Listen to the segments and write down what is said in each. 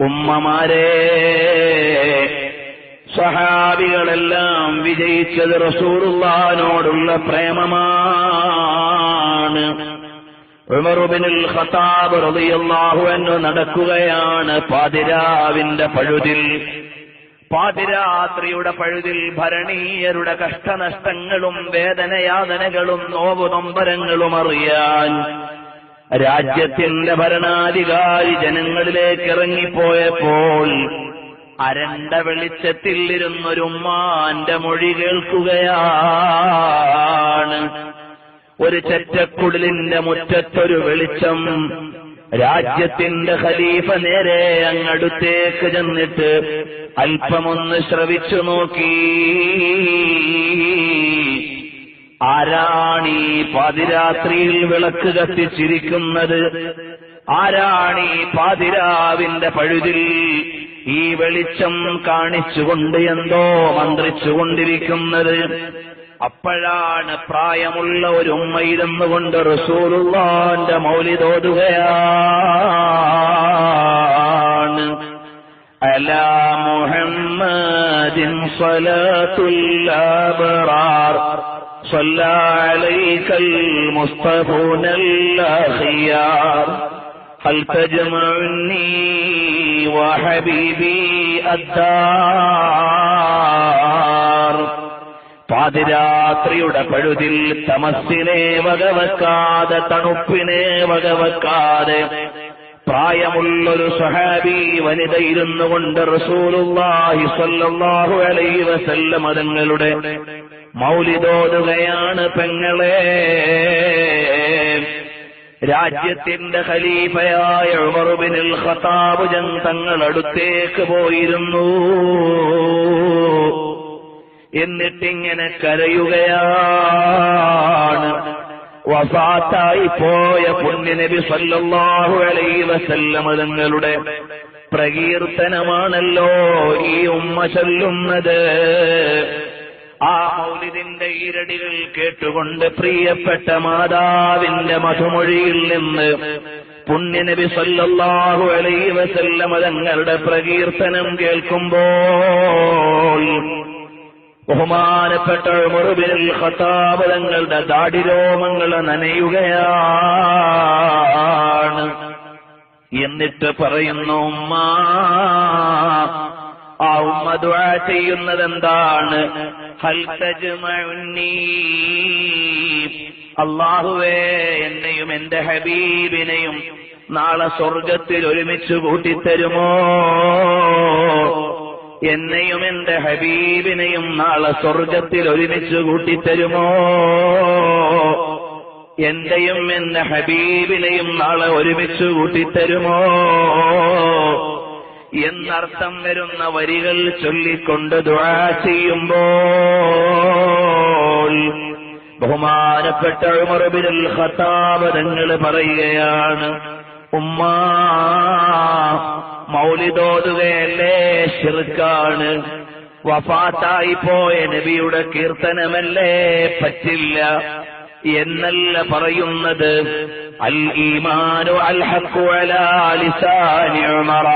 ഉമ്മമാരെ സഹാബികളെല്ലാം വിജയിച്ചത് റസൂറുള്ളാനോടുള്ള പ്രേമമാണ്. ഉമറുബിനുൽ ഖത്താബ് റളിയല്ലാഹു അൻഹു നടക്കുകയാണ് പാതിരാവിന്റെ പഴുതിൽ. പാതിരാത്രിയുടെ പഴുതിൽ ഭരണീയരുടെ കഷ്ടനഷ്ടങ്ങളും വേദനയാതനകളും നോവുനൊമ്പരങ്ങളും അറിയാൻ രാജ്യത്തിന്റെ ഭരണാധികാരി ജനങ്ങളിലേക്ക് ഇറങ്ങിപ്പോയപ്പോൾ അരണ്ട വെളിച്ചത്തിൽ ഇരുന്നൊരുമ്മാന്റെ മൊഴി കേൾക്കുകയാണ്. ഒരു ചെറ്റക്കുടലിന്റെ മുറ്റത്തൊരു വെളിച്ചം രാജ്യത്തിന്റെ ഖലീഫ നേരെ അങ്ങടുത്തേക്ക് ചെന്നിട്ട് അല്പമൊന്ന് ശ്രവിച്ചു നോക്കി. ആരാണീ പാതിരാത്രിയിൽ വിളക്ക് കത്തിച്ചിരിക്കുന്നത്? ആരാണീ പാതിരാവിന്റെ പഴുതിൽ ഈ വെളിച്ചം കാണിച്ചുകൊണ്ട് എന്തോ മന്ത്രിച്ചുകൊണ്ടിരിക്കുന്നത്? അപ്പോഴാണ് പ്രായമുള്ള ഒരു ഉമ്മ ഇരുന്നു കൊണ്ട് റസൂലുള്ളാന്റെ മൗലിതോതുകയാണ് അല മുഹമ്മദിൻ സ്വലാത്തുൽ അബ്റാർ. صلى عليك المصطفون الأخيار هل تجمعني وحبيبي الدار പാതിരാത്രിയുടെ പഴുതിൽ തമസ്സിനെ വകവെക്കാതെ തണുപ്പിനെ വകവെക്കാതെ പ്രായമുള്ളൊരു സഹാബി വനിത ഇരുന്നു കൊണ്ട് റസൂലുള്ളാഹി സ്വല്ലല്ലാഹു അലൈഹി വസല്ലം തങ്ങളുടെ മൗലിതോതുകയാണ് പെങ്ങളെ. രാജ്യത്തിന്റെ ഖലീഫയായ ഉമറുബിനിൽ ഖത്താബ് ജൻ തങ്ങൾ അടുത്തേക്ക് പോയിരുന്നു. എന്നിട്ടിങ്ങനെ കരയുകയാണ്. വഫാത്തായി പോയ പുണ്യനബി സല്ലല്ലാഹു അലൈഹി വസല്ലം തങ്ങളുടെ പ്രകീർത്തനമാണല്ലോ ഈ ഉമ്മ ചൊല്ലുന്നത്. ആ മൗലിദിന്റെ ഈരടികൾ കേട്ടുകൊണ്ട് പ്രിയപ്പെട്ട മാതാവിന്റെ മധുമൊഴിയിൽ നിന്ന് പുണ്യനബി സല്ലാഹു അലൈഹി വസല്ലം തങ്ങളുടെ പ്രകീർത്തനം കേൾക്കുമ്പോൾ ബഹുമാനപ്പെട്ട മുറുബിനിൽ ഖത്താബ് തങ്ങളുടെ നനയുകയാണ്. എന്നിട്ട് പറയുന്നു ഉമ്മ ആ ഉമ്മ ദുആ ചെയ്യുന്നത് എന്താണ് അള്ളാഹുവേ എന്നെയും എന്റെ ഹബീബിനെയും നാളെ സ്വർഗത്തിൽ ഒരുമിച്ച് കൂട്ടിത്തരുമോ? എന്നെയും എന്റെ ഹബീബിനെയും നാളെ സ്വർഗത്തിൽ ഒരുമിച്ച് കൂട്ടിത്തരുമോ? എന്റെയും എന്റെ ഹബീബിനെയും നാളെ ഒരുമിച്ച് കൂട്ടിത്തരുമോ? എന്നർത്ഥം വരുന്ന വരികൾ ചൊല്ലിക്കൊണ്ട് ദുആ ചെയ്യുമ്പോൾ ബഹുമാനപ്പെട്ട ഉമർബിനുൽ ഖത്താബ് തങ്ങൾ പറയുകയാണ് ഉമ്മ മൗലിതോതുകയല്ലേ ശിർക്കാണ് വഫാത്തായി പോയ നബിയുടെ കീർത്തനമല്ലേ പറ്റില്ല എന്നല്ല പറയുന്നത്. അൽ ഈമാനു അൽ ഹഖു അലാ ലിസാനി ഉമറ.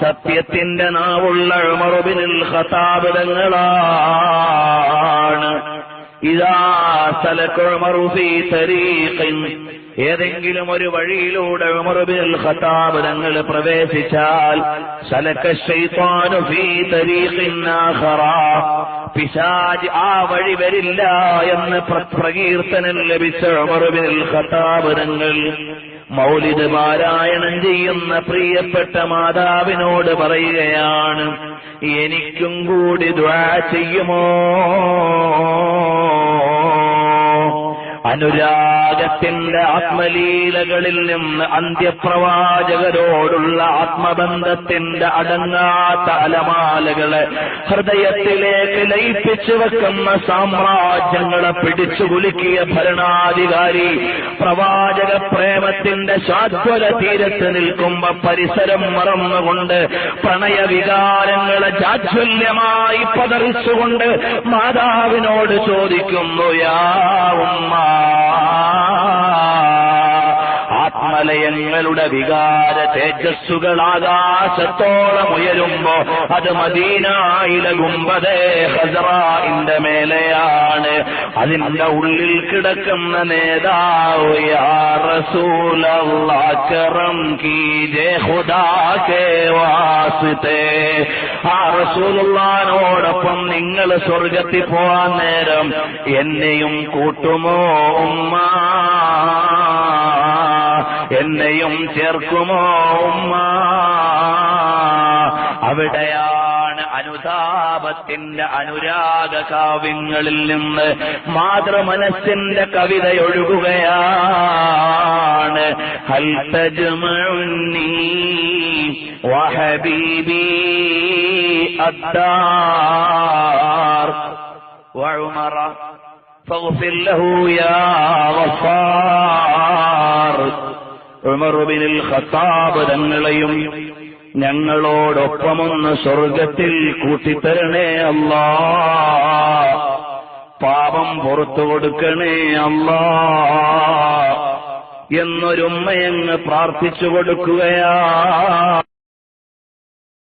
സത്യത്തിന്റെ നാവുള്ള മറുപിനിൽ ഖത്താബ് തങ്ങളാണ്. ഇതാ സലക ഉമറു ഫീ തരീഖിൻ. ഏതെങ്കിലും ഒരു വഴിയിലൂടെ ഉമറുബിൽ ഖത്താബ് തങ്ങൾ പ്രവേശിച്ചാൽ സലക ശൈത്താനു ഫീ തരീഖിൻ ആഖറ. പിശാജ് ആ വഴി വരില്ല എന്ന് പ്രകീർത്തനൻ പ്രകീർത്തനം ലഭിച്ച ഉമറുബിനുൽ ഖത്താബ് തങ്ങൾ മൗലിദ് പാരായണം ചെയ്യുന്ന പ്രിയപ്പെട്ട മാതാവിനോട് പറയുകയാണ് എനിക്കും കൂടി ദ്വാ ചെയ്യുമോ? അനുരാഗത്തിന്റെ ആത്മലീലകളിൽ നിന്ന് അന്ത്യപ്രവാചകരോടുള്ള ആത്മബന്ധത്തിന്റെ അടങ്ങാത്ത അലമാലകളെ ഹൃദയത്തിലേക്ക് ലയിപ്പിച്ചു വെക്കുന്ന സാമ്രാജ്യങ്ങളെ പിടിച്ചു കുലുക്കിയ ഭരണാധികാരി പ്രവാചക പ്രേമത്തിന്റെ ശാശ്വത തീരത്ത് നിൽക്കുമ്പോ പരിസരം മറന്നുകൊണ്ട് പ്രണയ വികാരങ്ങളെ ജാജ്വല്യമായി പതറിച്ചുകൊണ്ട് മാതാവിനോട് ചോദിക്കുന്നു യാ ഉമ്മ ഹിമാലയങ്ങളുടെ വികാര തേജസ്സുകൾ ആകാശത്തോളം ഉയരുമ്പോ അത് മദീനായില ഗുംബദേ ഹസറാന്റെ മേലെയാണ്. അതിന്റെ ഉള്ളിൽ കിടക്കുന്ന നേതാവ് യാ കീജേ കീജെ ഖുദാ ആ നിങ്ങൾ സ്വർഗത്തിൽ പോവാൻ നേരം എന്നെയും കൂട്ടുമോ ഉമ്മ? എന്നെയും ചേർക്കുമോ ഉമ്മ അവിടെയാണ് അനുതാപത്തിന്റെ അനുരാഗ കാവ്യങ്ങളിൽ നിന്ന് മാതൃമനസ്സിന്റെ കവിതയൊഴുകുകയാണ് ഹൽ തജ്മഉന്നീ വഹബീബി الدار وعمر فاغفر له يا غفار ഉമർ ബിനിൽ ഖത്താബ് തങ്ങളെയും ഞങ്ങളോടൊപ്പമൊന്ന് സ്വർഗത്തിൽ കൂട്ടിത്തരണേ അല്ലാ. പാപം പുറത്തു കൊടുക്കണേ അല്ലാ. എന്നൊരുമ്മയങ്ങ് പ്രാർത്ഥിച്ചു കൊടുക്കുകയാ.